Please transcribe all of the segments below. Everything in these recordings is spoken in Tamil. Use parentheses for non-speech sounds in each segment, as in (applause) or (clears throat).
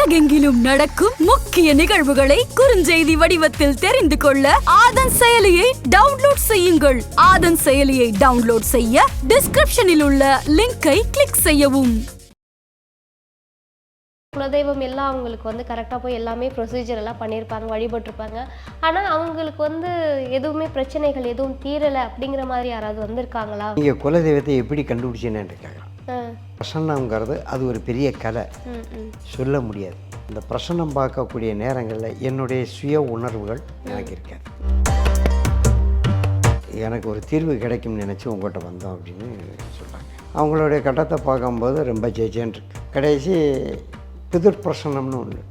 உலகெங்கிலும் நடக்கும் முக்கிய நிகழ்வுகளை குறுஞ்செய்தி வடிவத்தில் தெரிந்து கொள்ள ஆதன் செயலியை டவுன்லோட் செய்யுங்கள். ஆதன் செயலியை டவுன்லோட் செய்ய டிஸ்கிரிப்ஷனில் உள்ள லிங்கை கிளிக் செய்யவும். குலதெய்வம் எல்லாம் அவங்களுக்கு வந்து கரெக்டாக போய் எல்லாமே ப்ரொசீஜர் எல்லாம் பண்ணியிருப்பாங்க வழிபட்டிருப்பாங்க. ஆனால் அவங்களுக்கு வந்து எதுவுமே பிரச்சனைகள் எதுவும் தீரலை அப்படிங்கிற மாதிரி யாராவது வந்திருக்காங்களா? நீங்கள் குலதெய்வத்தை எப்படி கண்டுபிடிச்சேன்னு கேட்கலாம் ஆ, பிரசன்னங்கிறது அது ஒரு பெரிய கலை. சொல்ல முடியாது. இந்த பிரசன்னம் பார்க்கக்கூடிய நேரங்களில் என்னுடைய சுய உணர்வுகள் எனக்கு இருக்காது. எனக்கு ஒரு தீர்வு கிடைக்கும்னு நினச்சி உங்கள்கிட்ட வந்தோம் அப்படின்னு சொல்கிறாங்க அவங்களுடைய கட்டத்தை பார்க்கும்போது ரொம்ப ஜெஜேன் இருக்கு. கடைசி பிதிர் பிரசன்னம்னு ஒன்று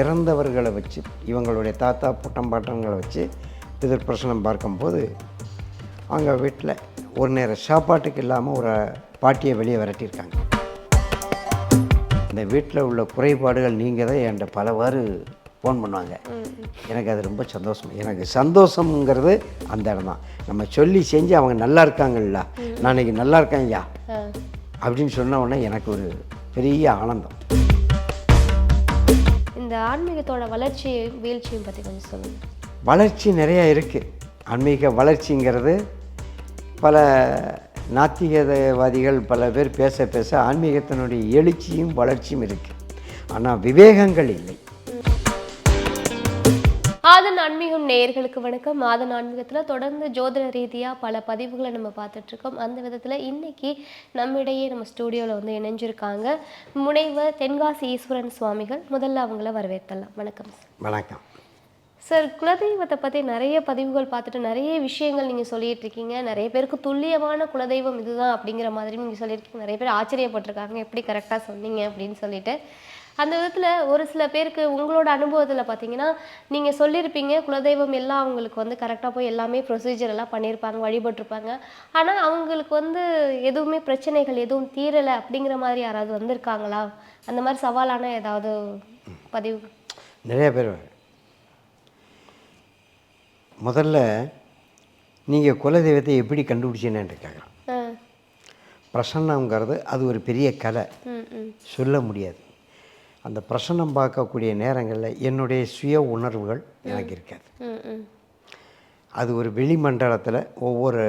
இறந்தவர்களை வச்சு இவங்களுடைய தாத்தா புட்டம்பாட்டங்களை வச்சு பிதிர் பிரசனம் பார்க்கும்போது அவங்க வீட்டில் ஒரு நேரம் சாப்பாட்டுக்கு இல்லாமல் ஒரு பாட்டியை வெளியே விரட்டியிருக்காங்க. இந்த வீட்டில் உள்ள குறைபாடுகள் நீங்கள் தான் என்கிட்ட பலவாறு ஃபோன் பண்ணுவாங்க. எனக்கு அது ரொம்ப சந்தோஷம். எனக்கு சந்தோஷங்கிறது அந்த இடம் தான். நம்ம சொல்லி செஞ்சு அவங்க நல்லா இருக்காங்கல்ல. நான் இன்னைக்கு நல்லா இருக்கேன் ஐயா. அப்படின்னு சொன்ன உடனே எனக்கு ஒரு பெரிய ஆனந்தம். இந்த ஆன்மீகத்தோட வளர்ச்சியும் வீழ்ச்சியும் பற்றி கொஞ்சம் சொல்லுங்கள் வளர்ச்சி நிறையா இருக்குது ஆன்மீக வளர்ச்சிங்கிறது பல நாத்திகவாதிகள் பல பேர் பேச பேச ஆன்மீகத்தினுடைய எழுச்சியும் வளர்ச்சியும் இருக்குது ஆனால் விவேகங்கள் இல்லை. ஆதன் ஆன்மீகம் நேயர்களுக்கு வணக்கம். ஆதன் ஆன்மீகத்தில் தொடர்ந்து ஜோதிட ரீதியாக பல பதிவுகளை நம்ம பார்த்துட்டு இருக்கோம். அந்த விதத்தில் இன்னைக்கு நம்மிடையே நம்ம ஸ்டூடியோவில் வந்து இணைஞ்சிருக்காங்க முனைவர் தென்காசி ஈஸ்வரன் சுவாமிகள். முதல்ல அவங்கள வரவேற்கலாம். வணக்கம் சார். வணக்கம். சார் குலதெய்வத்தை பற்றி நிறைய பதிவுகள் பார்த்துட்டு நிறைய விஷயங்கள் நீங்கள் சொல்லிட்டு இருக்கீங்க நிறைய பேருக்கு துல்லியமான குலதெய்வம் இதுதான் அப்படிங்கிற மாதிரி நீங்கள் சொல்லியிருக்கீங்க. நிறைய பேர் ஆச்சரியப்பட்டிருக்காங்க. எப்படி கரெக்டாக சொன்னீங்க அப்படின்னு சொல்லிட்டு. அந்த விதத்தில் ஒரு சில பேருக்கு உங்களோட அனுபவத்தில் பார்த்தீங்கன்னா நீங்கள் சொல்லியிருப்பீங்க குலதெய்வம் எல்லாம் அவங்களுக்கு வந்து கரெக்டாக போய் எல்லாமே ப்ரொசீஜர் எல்லாம் பண்ணியிருப்பாங்க வழிபட்டிருப்பாங்க. ஆனால் அவங்களுக்கு வந்து எதுவுமே பிரச்சனைகள் எதுவும் தீரலை அப்படிங்கிற மாதிரி யாராவது வந்திருக்காங்களா? அந்த மாதிரி சவாலான ஏதாவது பதிவு? நிறைய பேர் முதல்ல நீங்கள் குலதெய்வத்தை எப்படி கண்டுபிடிச்சீன்னு கேட்குறேன் பிரசன்னங்கிறது அது ஒரு பெரிய கலை. சொல்ல முடியாது. அந்த பிரசன்னம் பார்க்கக்கூடிய நேரங்களில் என்னுடைய சுய உணர்வுகள் எனக்கு இருக்காது. அது ஒரு வெளிமண்டலத்தில் ஒவ்வொரு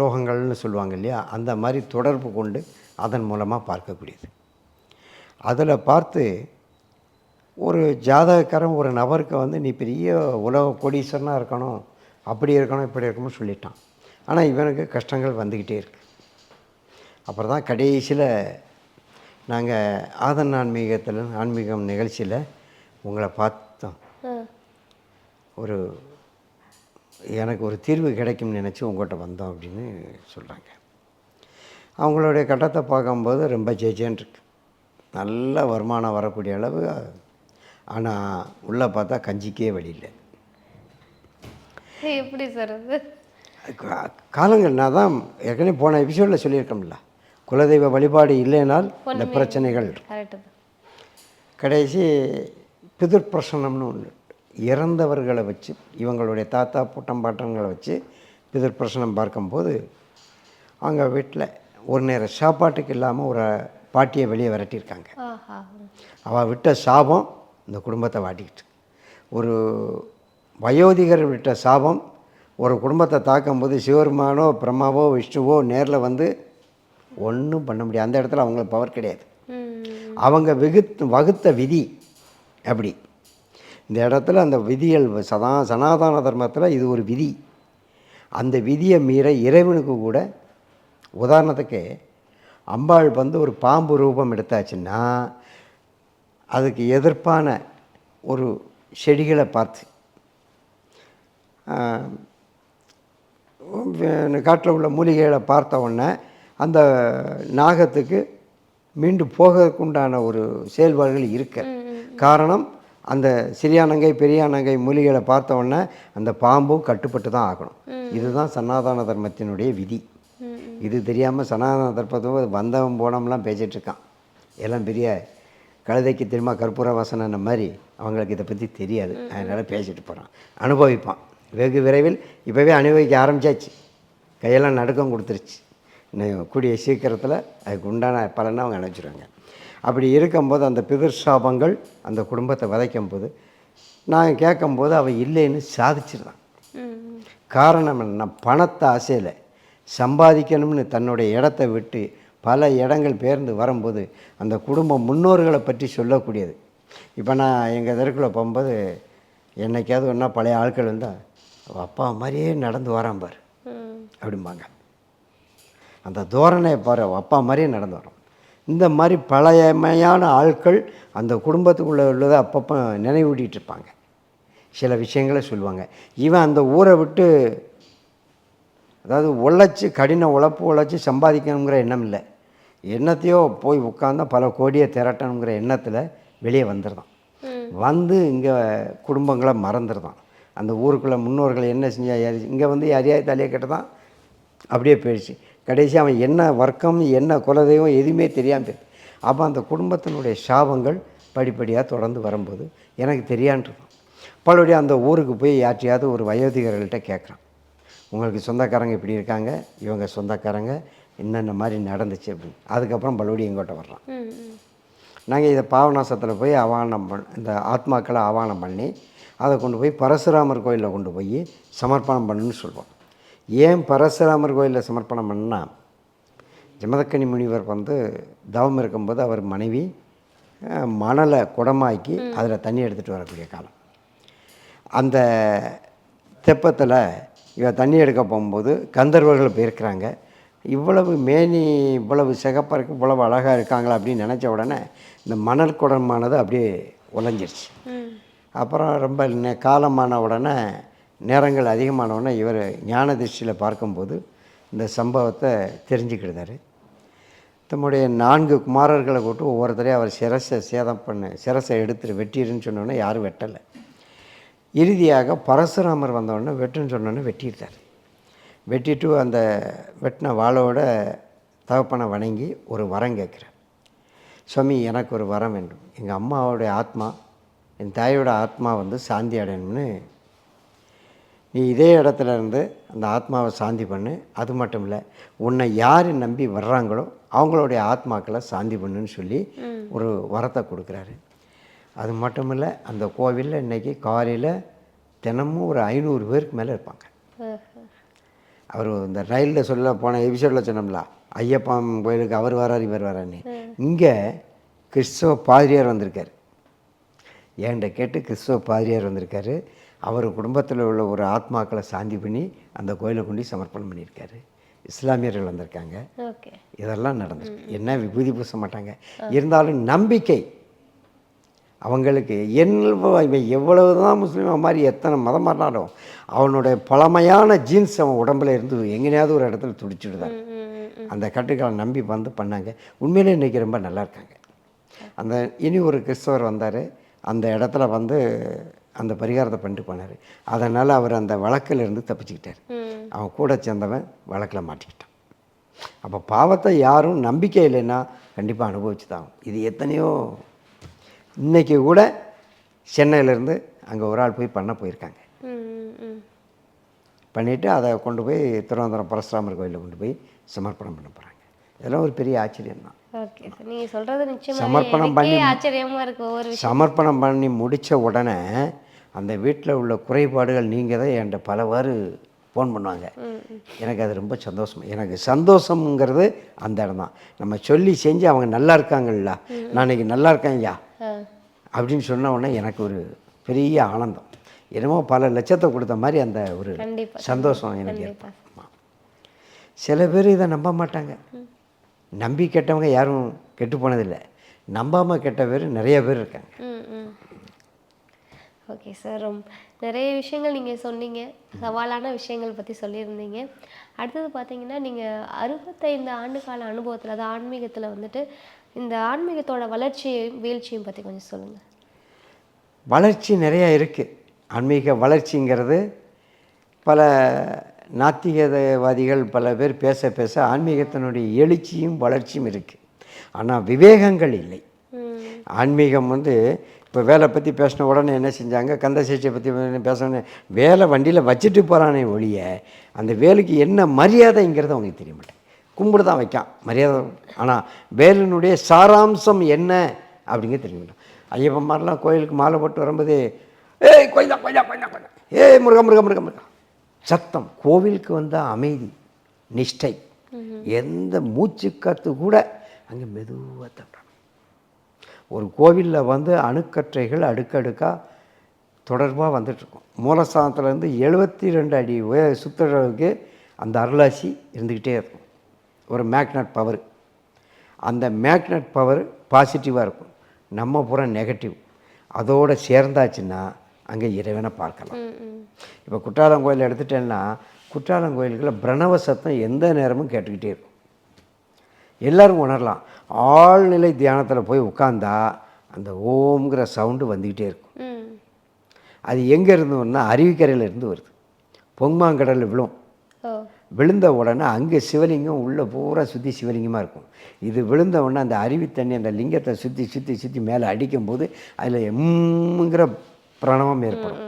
லோகங்கள்னு சொல்லுவாங்க இல்லையா? அந்த மாதிரி தொடர்பு கொண்டு அதன் மூலமாக பார்க்கக்கூடியது. அதில் பார்த்து ஒரு ஜாதகக்காரன் ஒரு நபருக்கு வந்து நீ பெரிய உலக கோடீஸ்வரனாக இருக்கணும் அப்படி இருக்கணும் இப்படி இருக்கணும்னு சொல்லிட்டான். ஆனால் இவனுக்கு கஷ்டங்கள் வந்துக்கிட்டே இருக்கு. அப்புறம் தான் கடைசியில் நாங்கள் ஆதன் ஆன்மீகத்தில் ஆன்மீகம் நிகழ்ச்சியில் உங்களை பார்த்தோம். ஒரு எனக்கு ஒரு தீர்வு கிடைக்கும்னு நினச்சி உங்கள்கிட்ட வந்தோம் அப்படின்னு சொல்கிறாங்க அவங்களுடைய கட்டத்தை பார்க்கும்போது ரொம்ப ஜெஜேன் இருக்கு நல்ல வருமானம் வரக்கூடிய அளவு ஆனால் உள்ளே பார்த்தா கஞ்சிக்கே வழி இல்லை. எப்படி சார் அது? கா- காலங்கள் நான் தான் ஏற்கனவே போன எபிசோடில் சொல்லியிருக்கோம்ல. குலதெய்வ வழிபாடு இல்லைனால் இந்த பிரச்சனைகள் கடைசி பிதிர் பிரசனம்னு ஒன்று இறந்தவர்களை வச்சு இவங்களுடைய தாத்தா புட்டம்பாட்டங்களை வச்சு பிதிர் பிரசனம் பார்க்கும்போது அவங்க வீட்டில் ஒரு நேரம் சாப்பாட்டுக்கு இல்லாமல் ஒரு பாட்டியை வெளியே விரட்டியிருக்காங்க. அவள் விட்ட சாபம் இந்த குடும்பத்தை வாட்டிக்கிட்டு ஒரு வயோதிகர் விட்ட சாபம் ஒரு குடும்பத்தை தாக்கும்போது சிவருமானோ பிரம்மாவோ விஷ்ணுவோ நேரில் வந்து ஒன்றும் பண்ண முடியாது. அந்த இடத்துல அவங்களுக்கு பவர் கிடையாது. அவங்க வெகுத்து வகுத்த விதி அப்படி. இந்த இடத்துல அந்த விதிகள் சதா சனாதன தர்மத்தில் இது ஒரு விதி. அந்த விதியை மீற இறைவனுக்கு கூட உதாரணத்துக்கு அம்பாள் வந்து ஒரு பாம்பு ரூபம் எடுத்தாச்சுன்னா அதுக்கு எதிர்ப்பான ஒரு செடிகளை பார்த்து. காட்டில் உள்ள மூலிகைகளை பார்த்த உடனே அந்த நாகத்துக்கு மீண்டும் போகிறதுக்குண்டான ஒரு செயல்பாடுகள் இருக்கு. காரணம் அந்த சிறியானங்கை பெரியானங்கை மூலிகைகளை பார்த்த உடனே அந்த பாம்பும் கட்டுப்பட்டு தான் ஆகணும். இதுதான் சனாதன தர்மத்தினுடைய விதி. இது தெரியாமல் சனாதன தர்மத்தை வந்தவன் போனவன்லாம் பேசிகிட்டு இருக்கான். எல்லாம் பெரிய கழுதைக்கு தெரியுமா கற்பூர வாசனை மாதிரி அவங்களுக்கு இதை பற்றி தெரியாது. அதனால் பேசிட்டு போகிறான் அனுபவிப்பான். வெகு விரைவில் இப்போவே அனுபவிக்க ஆரம்பிச்சாச்சு. கையெல்லாம் நடுக்கம் கொடுத்துருச்சு. கூடிய சீக்கிரத்தில் அதுக்கு உண்டான பலனை அவங்க நினச்சிருவாங்க. அப்படி இருக்கும்போது அந்த பிதிர் சாபங்கள் அந்த குடும்பத்தை விதைக்கும் போது நான் கேட்கும்போது அவள் இல்லைன்னு சாதிச்சிருந்தான் ம் காரணம் என்ன பணத்தை ஆசையில் சம்பாதிக்கணும்னு தன்னுடைய இடத்த விட்டு பல இடங்கள் பேர்ந்து வரும்போது அந்த குடும்ப முன்னோர்களை பற்றி சொல்லக்கூடியது. இப்போ நான் எங்கள் தெருக்குள்ளே போகும்போது என்னைக்காவது ஒன்றா பழைய ஆட்கள் அவள் அப்பா மாதிரியே நடந்து வரான் பாரு. அப்படிம்பாங்க. அந்த தோரணையை பாரு அப்பா மாதிரியே நடந்து வரோம் இந்த மாதிரி பழையமையான ஆட்கள் அந்த குடும்பத்துக்குள்ளே உள்ளதை அப்பப்போ நினைவூட்டிகிட்டு இருப்பாங்க. சில விஷயங்களை சொல்லுவாங்க. இவன் அந்த ஊரை விட்டு அதாவது உழைச்சி கடின உழைப்பு உழைச்சி சம்பாதிக்கணுங்கிற எண்ணம் இல்லை. என்னத்தையோ போய் உட்காந்தா பல கோடியை திரட்டணுங்கிற எண்ணத்தில் வெளியே வந்துடுறான் வந்து இங்கே குடும்பங்களை மறந்துடுறான் அந்த ஊருக்குள்ளே முன்னோர்கள் என்ன செஞ்சா இங்கே வந்து யாரையாவது தலையை கட்டதான்? அப்படியே போயிடுச்சு. கடைசி அவன் என்ன வர்க்கம் என்ன குலதெய்வம் எதுவுமே தெரியாமல் போயிடுது அப்போ அந்த குடும்பத்தினுடைய சாபங்கள் படிப்படியாக தொடர்ந்து வரும்போது எனக்கு தெரியான்ருக்கும் பலபடியும் அந்த ஊருக்கு போய் யார்ட்டையாவது ஒரு வயோதிகர்கள்ட்ட கேட்குறான் உங்களுக்கு சொந்தக்காரங்க இப்படி இருக்காங்க இவங்க சொந்தக்காரங்க என்னென்ன மாதிரி நடந்துச்சு அப்படின்னு. அதுக்கப்புறம் பலபடியும் எங்கோட்ட வர்றான். நாங்கள் இதை பாவநாசத்தில் போய் ஆவானம் பண் இந்த ஆத்மாக்களை ஆவானம் பண்ணி அதை கொண்டு போய் பரசுராமர் கோயிலில் கொண்டு போய் சமர்ப்பணம் பண்ணுன்னு சொல்லுவோம் ஏன் பரசுராமர் கோயிலில் சமர்ப்பணம் பண்ணா ஜமதக்கனி முனிவர் வந்து தவம் இருக்கும்போது அவர் மனைவி மணலை குடமாக்கி அதில் தண்ணி எடுத்துகிட்டு வரக்கூடிய காலம். அந்த தெப்பத்தில் இவ தண்ணி எடுக்க போகும்போது கந்தர்வர்கள் போயிருக்கிறாங்க. இவ்வளவு மேனி இவ்வளவு சிகப்பாக இவ்வளவு அழகாக இருக்காங்களா அப்படின்னு நினச்ச உடனே இந்த மணல் குடமானது அப்படியே உறைஞ்சிருச்சு ம். அப்புறம் ரொம்ப காலமான உடனே நேரங்கள் அதிகமான உடனே இவர் ஞான திருஷ்டியில் பார்க்கும்போது இந்த சம்பவத்தை தெரிஞ்சுக்கிட்டாரு தம்முடைய நான்கு குமாரர்களை கூட்டு ஒவ்வொருத்தரையும் அவர் சிரசை சேதம் பண்ண சிரசை எடுத்துட்டு வெட்டிடுன்னு சொன்னோன்னே யாரும் வெட்டலை. இறுதியாக பரசுராமர் வந்தவுடனே வெட்டுன்னு சொன்னோன்னே வெட்டிட்டார். வெட்டிட்டு அந்த வெட்டின வாளோட தகப்பனை வணங்கி ஒரு வரம் கேட்குறார் சுவாமி எனக்கு ஒரு வரம் வேண்டும். எங்கள் அம்மாவோடைய ஆத்மா என் தாயோட ஆத்மா வந்து சாந்தி அடையணும்னு நீ இதே இடத்துல இருந்து அந்த ஆத்மாவை சாந்தி பண்ணு. அது மட்டும் இல்லை உன்னை யார் நம்பி வர்றாங்களோ அவங்களுடைய ஆத்மாக்களை சாந்தி பண்ணுன்னு சொல்லி ஒரு வரத்தை கொடுக்குறாரு. அது மட்டும் இல்லை அந்த கோவிலில் இன்றைக்கி காலையில் தினமும் ஒரு ஐநூறு பேருக்கு மேலே இருப்பாங்க. அவர் இந்த ரயிலில் சொல்ல போன எபிசோடில் சொன்னோம்ல ஐயப்பன் கோயிலுக்கு அவர் வரார் இவர் வரான்னு இங்கே கிறிஸ்தவ பாதிரியார் வந்திருக்கார். ஏன்ட கேட்டு கிறிஸ்தவ பாதிரியார் வந்திருக்காரு. அவர் குடும்பத்தில் உள்ள ஒரு ஆத்மாக்களை சாந்தி பண்ணி அந்த கோயிலை கொண்டு சமர்ப்பணம் பண்ணியிருக்காரு. இஸ்லாமியர்கள் வந்திருக்காங்க. இதெல்லாம் நடந்திருக்கு. என்ன விபூதி பூச மாட்டாங்க. இருந்தாலும் நம்பிக்கை. அவங்களுக்கு என்ன எவ்வளவு தான் முஸ்லீம் மாதிரி எத்தனை மதம் மாறினாலும் அவனுடைய பழமையான ஜீன்ஸ் அவன் உடம்புல இருந்து எங்கேயாவது ஒரு இடத்துல துடிச்சிடுதான். அந்த கட்டுக்களை நம்பி வந்து பண்ணாங்க. உண்மையிலே இன்றைக்கி ரொம்ப நல்லா இருக்காங்க. அந்த இனி ஒரு கிறிஸ்தவர் வந்தார். அந்த இடத்துல வந்து அந்த பரிகாரத்தை பண்ணிட்டு போனார். அதனால் அவர் அந்த வழக்கில் இருந்து தப்பிச்சுக்கிட்டார். அவன் கூட சேர்ந்தவன் வழக்கில் மாட்டிக்கிட்டான். அப்போ பாவத்தை யாரும் நம்பிக்கை இல்லைன்னா கண்டிப்பாக அனுபவிச்சு தான். இது எத்தனையோ இன்றைக்கி கூட சென்னையிலேருந்து அங்கே ஒரு ஆள் போய் பண்ண போயிருக்காங்க. பண்ணிவிட்டு அதை கொண்டு போய் திருவனந்தபுரம் பரசுராமர் கோயிலில் கொண்டு போய் சமர்ப்பணம் பண்ண போகிறாங்க இதெல்லாம் ஒரு பெரிய ஆச்சரியம் தான். சமர்ப்பணம் பண்ணி- சமர்ப்பணம் பண்ணி முடித்த உடனே அந்த வீட்டில் உள்ள குறைபாடுகள் நீங்கள் தான் என்கிட்ட பலவாறு ஃபோன் பண்ணுவாங்க. எனக்கு அது ரொம்ப சந்தோஷம். எனக்கு சந்தோஷம்ங்கிறது அந்த இடம் தான். நம்ம சொல்லி செஞ்சு அவங்க நல்லா இருக்காங்கல்ல. நான் இன்னைக்கு நல்லா இருக்கேன்யா ஆ. அப்படின்னு சொன்ன உடனே எனக்கு ஒரு பெரிய ஆனந்தம். என்னமோ பல லட்சத்தை கொடுத்த மாதிரி அந்த ஒரு சந்தோஷம் எனக்கு. ஏற்படும். சில பேர் இதை நம்ப மாட்டாங்க. நம்பி கெட்டவங்க யாரும் கெட்டு போனதில்லை. நம்பாமல் கெட்ட பேர் நிறைய பேர் இருக்காங்க. Okay sir. ரொம்ப நிறைய விஷயங்கள் நீங்கள் சொன்னீங்க. சவாலான விஷயங்கள் பற்றி சொல்லியிருந்தீங்க. அடுத்தது பார்த்தீங்கன்னா நீங்கள் அறுபத்தைந்து ஆண்டு கால அனுபவத்தில் அது ஆன்மீகத்தில் வந்துட்டு இந்த ஆன்மீகத்தோட வளர்ச்சியையும் வீழ்ச்சியும் பற்றி கொஞ்சம் சொல்லுங்கள் வளர்ச்சி நிறையா இருக்குது ஆன்மீக வளர்ச்சிங்கிறது பல நாத்திகவாதிகள் பல பேர் பேச பேச ஆன்மீகத்தினுடைய எழுச்சியும் வளர்ச்சியும் இருக்குது ஆனால் விவேகங்கள் இல்லை. ஆன்மீகம் வந்து இப்போ வேலை பற்றி பேசின உடனே என்ன செஞ்சாங்க? கந்த சஷ்டியை பற்றி பேசணுன்னு வேலை வண்டியில் வச்சுட்டு போகிறானே ஒழிய அந்த வேலைக்கு என்ன மரியாதைங்கிறது அவங்களுக்கு தெரிய மாட்டேன் கும்பிடு தான் வைக்கான். மரியாதை ஆனால் வேலனுடைய சாராம்சம் என்ன அப்படிங்க தெரிஞ்சுக்கணும். ஐயப்பன்மாரெலாம் கோயிலுக்கு மாலை போட்டு வரும்போது ஏய் கோயிலா கோயிலா கோயிலா கோயிலா ஏய் முருகா முருகா முருகா முருகா. சத்தம். கோவிலுக்கு வந்த அமைதி நிஷ்டை. எந்த மூச்சு காத்து கூட அங்கே மெதுவாக தட்டுறோம் ஒரு கோவிலில் வந்து அணுக்கற்றைகள் அடுக்கடுக்காக தொடர்பாக வந்துட்டுருக்கும். மூலஸ்தானத்துலேருந்து எழுபத்தி ரெண்டு அடி உய சுற்றுறதுக்கு அந்த அருளாசி இருந்துக்கிட்டே இருக்கும். ஒரு மேக்னட் பவர். அந்த மேக்னட் பவர் பாசிட்டிவாக இருக்கும். நம்ம புறம் நெகட்டிவ் அதோட சேர்ந்தாச்சுன்னா அங்கே இறைவனை பார்க்கலாம். இப்போ குற்றாலம் கோயில் எடுத்துட்டேன்னா குற்றாலம் கோயிலுக்குள்ள பிரணவ சத்தம் எந்த நேரமும் கேட்டுக்கிட்டே இருக்கும். எல்லாரும் உணரலாம். ஆழ்நிலை தியானத்தில் போய் உட்காந்தா அந்த ஓம்ங்கிற சவுண்டு வந்துக்கிட்டே இருக்கும். அது எங்கே இருந்து வரும்னா அருவிக்கரையில இருந்து வருது. பொங்மாங்கடலில் விழும். விழுந்த உடனே அங்கே சிவலிங்கம் உள்ளே பூரா சுற்றி சிவலிங்கமாக இருக்கும். இது விழுந்த உடனே அந்த அருவி தண்ணி அந்த லிங்கத்தை சுற்றி சுற்றி சுற்றி மேலே அடிக்கும்போது அதில் எம்ங்கிற பிரணவம் ஏற்படும்.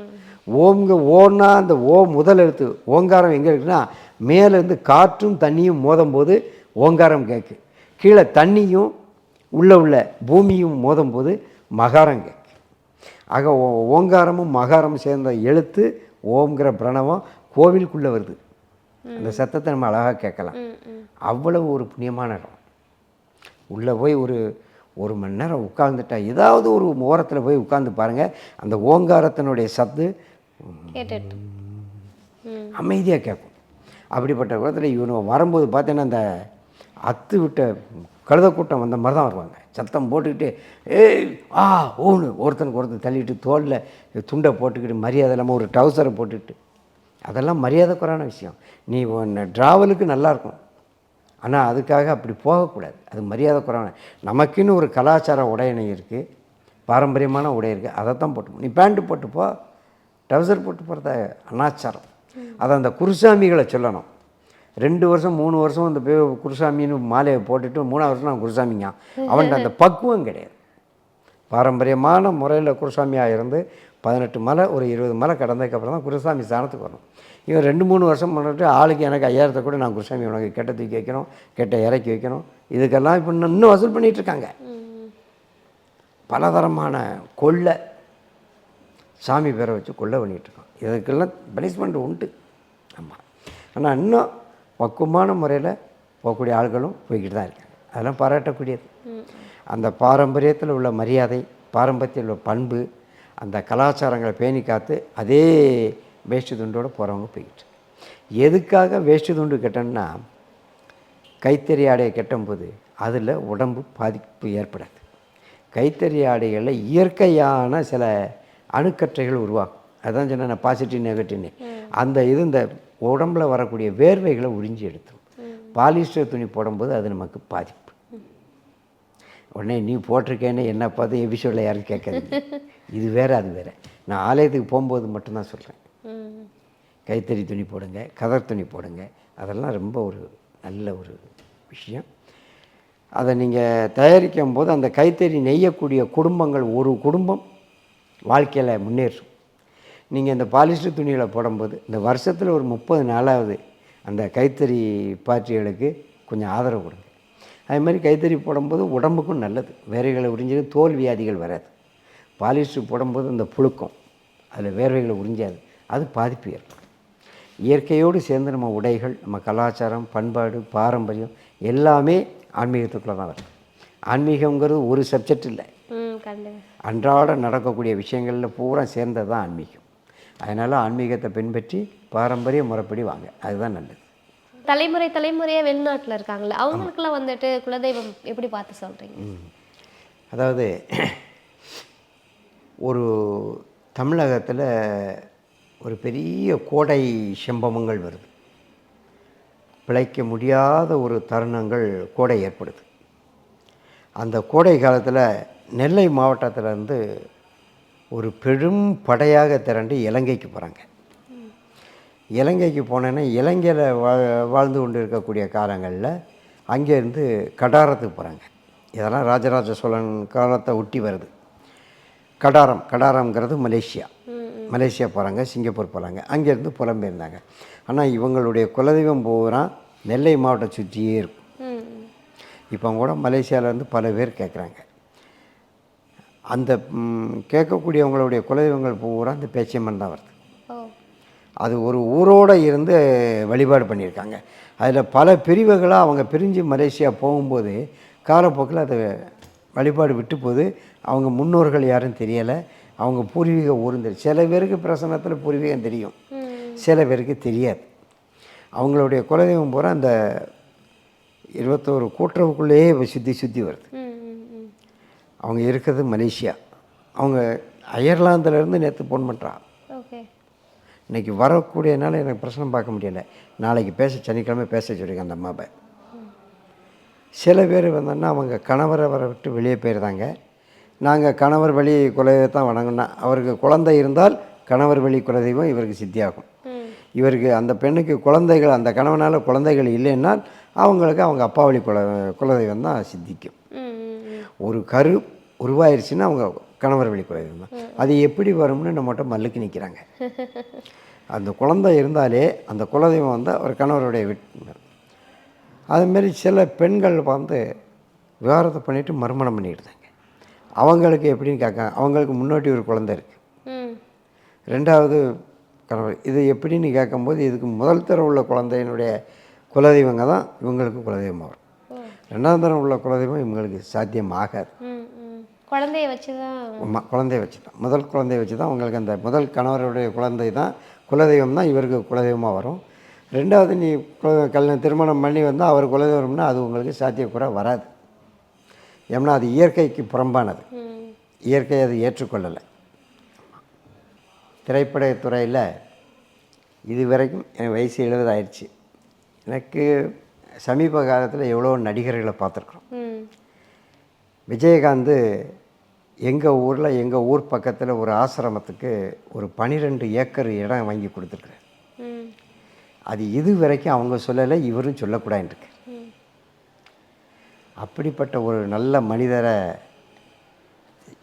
ஓம்ங்க ஓன்னா அந்த ஓ முதல் எழுத்து ஓங்காரம் எங்கே இருக்குன்னா மேலேருந்து காற்றும் தண்ணியும் மோதும் போது ஓங்காரம் கேட்கு கீழே தண்ணியும் உள்ள உள்ள பூமியும் மோதும் போது மகாரம் கேட்கு ஆக ஓ- ஓங்காரமும் மகாரமும் சேர்ந்த எழுத்து ஓம்ங்கிற பிரணவம் கோவிலுக்குள்ளே வருது. அந்த சத்தத்தை நம்ம அழகாக கேட்கலாம். அவ்வளவு ஒரு புண்ணியமான இடம். உள்ளே போய் ஒரு ஒரு மணி நேரம் உட்கார்ந்துட்டா ஏதாவது ஒரு ஓரத்தில் போய் உட்கார்ந்து பாருங்கள் அந்த ஓங்காரத்தினுடைய சத்து அமைதியாக கேட்கும். அப்படிப்பட்ட இடத்துல இவனு வரும்போது பார்த்தீங்கன்னா அந்த அத்து விட்ட கழுத கூட்டம் வந்த மாதிரி தான் வருவாங்க. சத்தம் போட்டுக்கிட்டு ஏய் ஆ ஓன்னு. ஒருத்தனுக்கு ஒருத்தன் தள்ளிட்டு தோளில் துண்டை போட்டுக்கிட்டு மரியாதை இல்லாமல் ஒரு டவுசரை போட்டுக்கிட்டு அதெல்லாம் மரியாதை குறையான விஷயம். நீ உன்னை ட்ராவலுக்கு நல்லாயிருக்கும். ஆனால் அதுக்காக அப்படி போகக்கூடாது. அது மரியாதை குறைவான நமக்குன்னு ஒரு கலாச்சார உடையணை இருக்குது பாரம்பரியமான உடை இருக்குது அதை தான் போட்டு. நீ பேண்ட்டு போட்டு போ. டவுசர் போட்டு போகிறத அனாச்சாரம். அதை அந்த குருசாமிகளை சொல்லணும். ரெண்டு வருஷம் மூணு வருஷம் அந்த குருசாமின்னு மாலையை போட்டுட்டு மூணாவது வருஷம் நான் குருசாமிங்க. அவன்கிட்ட அந்த பக்குவம் கிடையாது. பாரம்பரியமான முறையில் குருசாமியாக இருந்து பதினெட்டு மலை ஒரு இருபது மலை கடந்ததுக்கப்புறம் தான் குருசாமி ஸ்தானத்துக்கு வரணும். இவன் ரெண்டு மூணு வருஷம் பண்ணிட்டு ஆளுக்கு எனக்கு ஐயாயிரத்தை கூட நான் குருசாமி உனக்கு கெட்ட தூக்கி வைக்கணும் கெட்ட இறக்கி வைக்கணும். இதுக்கெல்லாம் இப்போ இன்னும் வசூல் பண்ணிகிட்ருக்காங்க இருக்காங்க. பலதரமான கொள்ளை சாமி பேரை வச்சு கொள்ளை பண்ணிட்டு இருக்கோம் இதுக்கெல்லாம் பனிஷ்மெண்ட் உண்டு. ஆமாம் ஆனால் இன்னும் பக்குவமான முறையில் போகக்கூடிய ஆள்களும் போய்கிட்டு தான் இருக்காங்க. அதெல்லாம் பாராட்டக்கூடியது. அந்த பாரம்பரியத்தில் உள்ள மரியாதை பாரம்பரியத்தில் உள்ள பண்பு அந்த கலாச்சாரங்களை பேணி காத்து அதே வேஷ்டி துண்டோடு போகிறவங்க போய்கிட்டு எதுக்காக வேஷ்டி துண்டு கட்டணும்னா கைத்தறி ஆடையை கட்டும்போது அதில் உடம்பு பாதிப்பு ஏற்படாது. கைத்தறி ஆடைகளில் இயற்கையான சில அணுக்கற்றைகள் உருவாகும் அதான் சொன்னேன் பாசிட்டிவ் நெகட்டிவ்னு அந்த இது இந்த உடம்புல வரக்கூடிய வேர்வைகளை உறிஞ்சி எடுத்துரும். பாலிஸ்டர் துணி போடும்போது அது நமக்கு பாதிப்பு உடனே நீ போட்டிருக்கேன்னு என்ன பார்த்து எபிசோடில் யாரும் கேட்காது இது வேறு அது வேறு. நான் ஆலயத்துக்கு போகும்போது மட்டும்தான் சொல்கிறேன் கைத்தறி துணி போடுங்க கதர் துணி போடுங்க. அதெல்லாம் ரொம்ப ஒரு நல்ல ஒரு விஷயம். அதை நீங்கள் தயாரிக்கும் போது அந்த கைத்தறி நெய்யக்கூடிய குடும்பங்கள் ஒரு குடும்பம் வாழ்க்கையில் முன்னேறும். நீங்கள் இந்த பாலிஸ்டர் துணிகளை போடும்போது இந்த வருஷத்தில் ஒரு முப்பது நாளாவது அந்த கைத்தறி பார்ட்டிகளுக்கு கொஞ்சம் ஆதரவு கொடுங்க. அதே மாதிரி கைத்தறி போடும்போது உடம்புக்கும் நல்லது. வேர்வைகளை உறிஞ்சது தோல் வியாதிகள் வராது. பாலிஸ்டர் போடும்போது இந்த புழுக்கம் அதில் வேர்வைகளை உறிஞ்சாது. அது பாதிப்பு ஏற்படும். இயற்கையோடு சேர்ந்து நம்ம உடைகள் நம்ம கலாச்சாரம் பண்பாடு பாரம்பரியம் எல்லாமே ஆன்மீகத்துக்குள்ளே தான் வருது. ஆன்மீகங்கிறது ஒரு சப்ஜெக்ட் இல்லை. அன்றாட நடக்கக்கூடிய விஷயங்களில் பூரா சேர்ந்தது தான் ஆன்மீகம். அதனால் ஆன்மீகத்தை பின்பற்றி பாரம்பரிய முறைப்படி வாங்க. அதுதான் நல்லது. தலைமுறை தலைமுறையாக வெளிநாட்டில் இருக்காங்கல்ல அவங்களுக்குலாம் வந்துட்டு குலதெய்வம் எப்படி பார்த்து சொல்கிறீங்க அதாவது (clears throat) ஒரு தமிழகத்தில் ஒரு பெரிய கோடை செம்பமங்கள் வருது. பிழைக்க முடியாத ஒரு தருணங்கள் கோடை ஏற்படுது. அந்த கோடை காலத்தில் நெல்லை மாவட்டத்திலேருந்து ஒரு பெரும் படையாக திரண்டு இலங்கைக்கு போகிறாங்க இலங்கைக்கு போனேன்னா இலங்கையில் வா வாழ்ந்து கொண்டு இருக்கக்கூடிய காலங்களில் அங்கேருந்து கடாரத்துக்கு போகிறாங்க இதெல்லாம் ராஜராஜ சோழன் காலத்தை ஒட்டி வருது. கடாரம் கடாரம்ங்கிறது மலேசியா. மலேசியா போகிறாங்க சிங்கப்பூர் போகிறாங்க அங்கேருந்து புலம்பெயர்ந்தாங்க. ஆனால் இவங்களுடைய குலதெய்வம் பூரா நெல்லை மாவட்டம் சுற்றியே இருக்கும். இப்போ கூட மலேசியால இருந்து பல பேர் கேட்குறாங்க அந்த கேட்கக்கூடியவங்களுடைய குலதெய்வங்கள் பூரா அந்த பேச்சியம்மன் தான் வருது. அது ஒரு ஊரோடு இருந்து வழிபாடு பண்ணியிருக்காங்க. அதில் பல பிரிவுகளாக அவங்க பிரிஞ்சு மலேசியா போகும்போது காலப்போக்கில் அதை வழிபாடு விட்டு போது அவங்க முன்னோர்கள் யாரும் தெரியலை. அவங்க பூர்வீக ஊரும் தெரியும் சில பேருக்கு பிரசனத்தில் பூர்வீகம் தெரியும். சில பேருக்கு தெரியாது. அவங்களுடைய குலதெய்வம் பூரா அந்த இருபத்தோரு கூட்டுறவுக்குள்ளேயே சுற்றி சுற்றி வருது. அவங்க இருக்கிறது மலேசியா. அவங்க அயர்லாந்துலேருந்து நேற்று ஃபோன் பண்ணுறான் இன்னைக்கு வரக்கூடியனால எனக்கு பிரச்சனை பார்க்க முடியல. நாளைக்கு பேச சனிக்கிழமை பேச சொல்லியிருக்கேன் அந்த அம்மாவை. சில பேர் வந்தோன்னா அவங்க கணவரை வர விட்டு வெளியே போயிருந்தாங்க. நாங்கள் கணவர் வழி குலதெய்வத்தை தான் வணங்கினோம் அவருக்கு குழந்தை இருந்தால் கணவர் வழி குலதெய்வம் இவருக்கு சித்தியாகும். இவருக்கு அந்த பெண்ணுக்கு குழந்தைகள் அந்த கணவனால் குழந்தைகள் இல்லைன்னால் அவங்களுக்கு அவங்க அப்பா வழி குல குலதெய்வம் தான் சித்திக்கும். ஒரு கரு உருவாயிருச்சுன்னா அவங்க கணவர் வழி குலதெய்வம் தான் அது எப்படி வரும்னு நம்மகிட்ட மல்லுக்கு நிற்கிறாங்க அந்த குழந்தை இருந்தாலே அந்த குலதெய்வம் வந்து அவர் கணவருடைய வீட்டு அதுமாரி சில பெண்கள் வந்து விவாகரத்தை பண்ணிவிட்டு மறுமணம் பண்ணிடுறாங்க அவங்களுக்கு எப்படின்னு கேட்காங்க அவங்களுக்கு முன்னாடி ஒரு குழந்தை இருக்குது ரெண்டாவது கணவர் இது எப்படின்னு கேட்கும்போது இதுக்கு முதல் தரம் உள்ள குழந்தையினுடைய குலதெய்வங்க தான் இவங்களுக்கு குலதெய்வம் வரும் ரெண்டாவது தரம் உள்ள குலதெய்வம் இவங்களுக்கு சாத்தியம் ஆகாது குழந்தைய வச்சு தான் ஆமா, குழந்தைய வச்சு தான் முதல் குழந்தைய வச்சு தான் உங்களுக்கு அந்த முதல் கணவருடைய குழந்தை தான் குலதெய்வம் தான் இவருக்கு குலதெய்வமாக வரும். ரெண்டாவது நீ குல- கல்யாணம் திருமணம் பண்ணி வந்தால் அவர் குலதெய்வம்னா அது உங்களுக்கு சாத்தியக்கூற வராது. ஏன்னா அது இயற்கைக்கு புறம்பானது. இயற்கை அதை ஏற்றுக்கொள்ளலை. திரைப்படத்துறையில் இது வரைக்கும் என் வயசு எழுபது ஆயிடுச்சு. எனக்கு சமீப காலத்தில் எவ்வளோ நடிகர்களை பார்த்துருக்குறோம். விஜயகாந்த் எங்கள் ஊரில் எங்கள் ஊர் பக்கத்தில் ஒரு ஆசிரமத்துக்கு ஒரு பனிரெண்டு ஏக்கர் இடம் வாங்கி கொடுத்துருக்குறாரு. அது இது வரைக்கும் அவங்க சொல்லலை இவரும் சொல்லக்கூடாதுருக்கு அப்படிப்பட்ட ஒரு நல்ல மனிதரை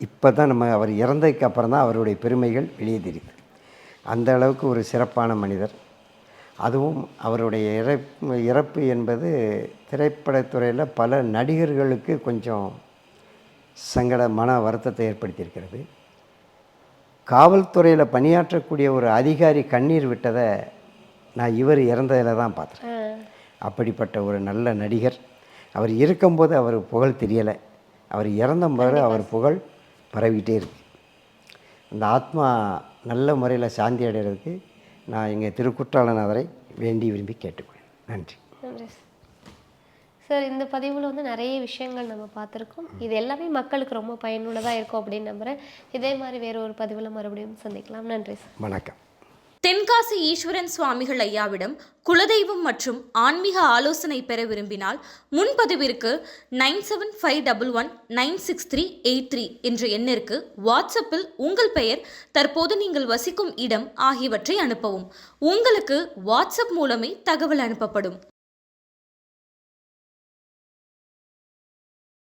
இப்போ தான் நம்ம அவர் இறந்ததுக்கு அப்புறம் தான் அவருடைய பெருமைகள் வெளியே தெரியுது. அந்த அளவுக்கு ஒரு சிறப்பான மனிதர். அதுவும் அவருடைய இறப்பு இறப்பு என்பது திரைப்படத்துறையில் பல நடிகர்களுக்கு கொஞ்சம் சங்கட மன வருத்தத்தை ஏற்படுத்தியிருக்கிறது. காவல்துறையில் பணியாற்றக்கூடிய ஒரு அதிகாரி கண்ணீர் விட்டதை நான் இவர் இறந்ததில் தான் பார்த்தேன் ஆ. அப்படிப்பட்ட ஒரு நல்ல நடிகர். அவர் இருக்கும்போது அவர் புகழ் தெரியலை. அவர் இறந்த பிறகு அவர் புகழ் பரவிட்டே இருக்கு. அந்த ஆத்மா நல்ல முறையில் சாந்தி அடைகிறதுக்கு நான் எங்கள் திருக்குற்றாலநாதரை வேண்டி விரும்பி கேட்டுக்கொள்கிறேன். நன்றி. நன்றி. சார் இந்த பதிவில் வந்து நிறைய விஷயங்கள் நம்ம பார்த்துருக்கோம். இது எல்லாமே மக்களுக்கு ரொம்ப பயனுள்ளதாக இருக்கும் அப்படின்னு நம்புகிறேன் இதே மாதிரி வேற ஒரு பதிவில் மறுபடியும் சந்திக்கலாம். நன்றி சார் வணக்கம். தென்காசி ஈஸ்வரன் சுவாமிகள் ஐயாவிடம் குலதெய்வம் மற்றும் ஆன்மீக ஆலோசனை பெற விரும்பினால் முன்பதிவிற்கு nine seven five double one nine six three eight three என்ற எண்ணிற்கு வாட்ஸ்அப்பில் உங்கள் பெயர் தற்போது நீங்கள் வசிக்கும் இடம் ஆகியவற்றை அனுப்பவும். உங்களுக்கு வாட்ஸ்அப் மூலமே தகவல் அனுப்பப்படும்.